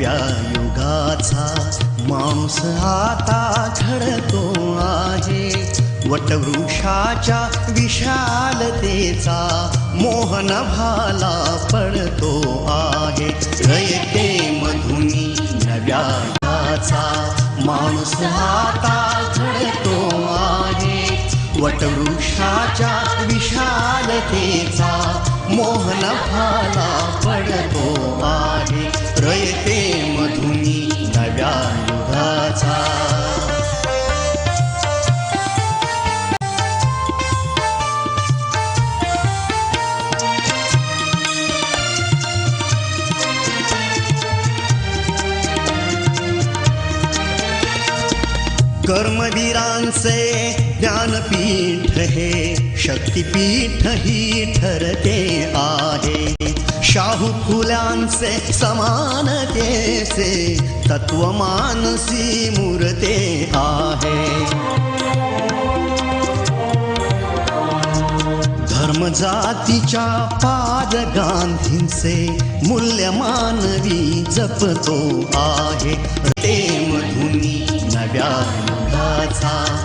युगाचा मांस आता झडतो आजे वटवृक्षाच्या विशालतेचा मोहन भाला पडतो आहे. रयते मधुनी नव्या युगाचा माणूस आता झडतो वटवृक्षाच्या विशालतेचा मोहन भाला पडतो आहे. रयते मधुनी नव्या युगाचा. कर्मवीरांचे ज्ञानपीठ हे शक्तीपीठ ही ठरते आहे. शाहू फुल्यांचे समानतेचे तत्वमानसी मूर्ते आहे. धर्म जातीच्या पाद गांधींचे मूल्य मानवी जपतो आहे. ते मधुनी नव्या युगाचा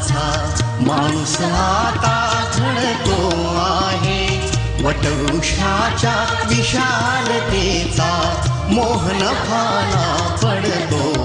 माझा माणूस आता झडतो आहे. वटवृक्षाच्या विशालतेचा मोहन फाला पडतो.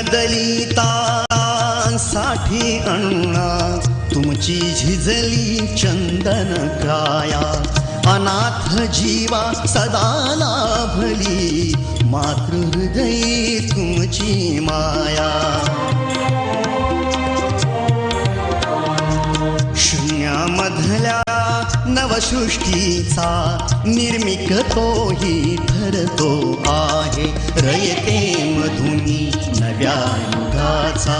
दलितांसाठी अण्णा तुमची झिजली चंदन काया. अनाथ जीवा सदा लाभली मातृहृदयी तुमची माया. सृष्टीचा निर्मिक तोही ठरतो आहे. रयते मधुनी नव्या युगाचा.